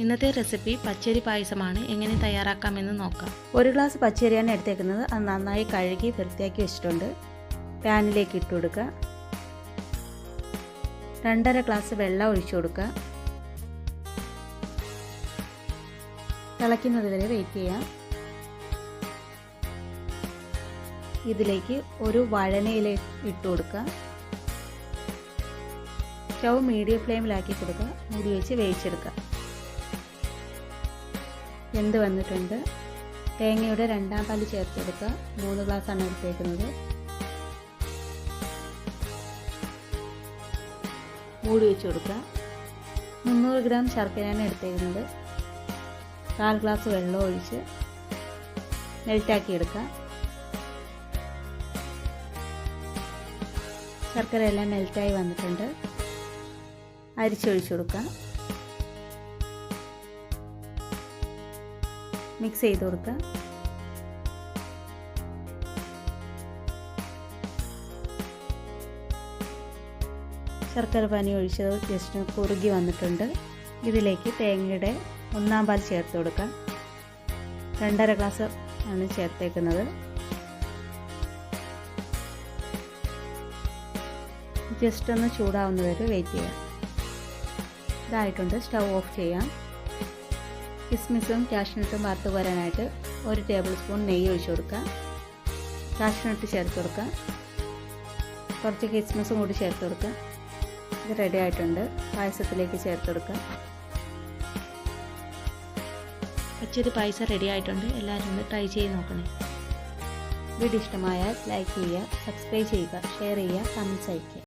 ഇന്നത്തെ റെസിപ്പി പച്ചരി പായസമാണ്. എങ്ങനെ തയ്യാറാക്കാമെന്ന് നോക്കാം. ഒരു ഗ്ലാസ് പച്ചരിയാണ് എടുത്തേക്കുന്നത്. അത് നന്നായി കഴുകി വൃത്തിയാക്കി വെച്ചിട്ടുണ്ട്. പാനിലേക്ക് ഇട്ട് കൊടുക്കുക. രണ്ടര ഗ്ലാസ് വെള്ളം ഒഴിച്ചു കൊടുക്കുക. തിളയ്ക്കുന്നത് വരെ വെയിറ്റ് ചെയ്യാം ഇതിലേക്ക് ഒരു വഴനയില ഇട്ട് കൊടുക്കുക. സ്റ്റൗ മീഡിയം ഫ്ലെയിമിലാക്കി കൊടുക്കുക. മൂടി വെച്ച് വേവിച്ചെടുക്കുക. വെന്ത് വന്നിട്ടുണ്ട്? തേങ്ങയുടെ രണ്ടാം പാൽ ചേർത്തെടുക്കുക. മൂന്ന് ഗ്ലാസ്സാണ് എടുത്തേക്കുന്നത്. മൂടി വെച്ച് കൊടുക്കുക. മുന്നൂറ് ഗ്രാം ശർക്കരയാണ് എടുത്തേക്കുന്നത്. കാൽ ഗ്ലാസ് വെള്ളം ഒഴിച്ച് മെൽറ്റാക്കി എടുക്കുക ശർക്കര എല്ലാം മെൽറ്റായി വന്നിട്ടുണ്ട്. അരിച്ചൊഴിച്ചു കൊടുക്കുക. മിക്സ് ചെയ്ത് കൊടുക്കുക. ശർക്കര പാനി ഒഴിച്ചത് ജസ്റ്റ് കുറുകി വന്നിട്ടുണ്ട്. ഇതിലേക്ക് തേങ്ങയുടെ ഒന്നാം പാൽ ചേർത്ത് കൊടുക്കാം. രണ്ടര ഗ്ലാസ് ആണ് ചേർത്തേക്കുന്നത്. ജസ്റ്റ് ഒന്ന് ചൂടാവുന്നവരെ വെയിറ്റ് ചെയ്യാം ഇതായിട്ടുണ്ട് സ്റ്റൗ ഓഫ് ചെയ്യാം. കിസ്മിസും കാഷ്നട്ടും വറുത്ത് വരാനായിട്ട് ഒരു ടേബിൾ സ്പൂൺ നെയ്യ് ഒഴിച്ചു കൊടുക്കുക. കാഷ്നട്ട് ചേർത്ത് കൊടുക്കുക. കുറച്ച് കിസ്മിസും കൂടി ചേർത്ത് കൊടുക്കുക. ഇത് റെഡി ആയിട്ടുണ്ട്. പായസത്തിലേക്ക് ചേർത്ത് കൊടുക്കുക. പച്ചരി പായസം റെഡി ആയിട്ടുണ്ട്. എല്ലാവരും ഒന്ന് ട്രൈ ചെയ്ത് നോക്കണേ. വീഡിയോ ഇഷ്ടമായാൽ ലൈക്ക് ചെയ്യുക സബ്സ്ക്രൈബ് ചെയ്യുക ഷെയർ ചെയ്യുക കമൻസ് അയയ്ക്കുക.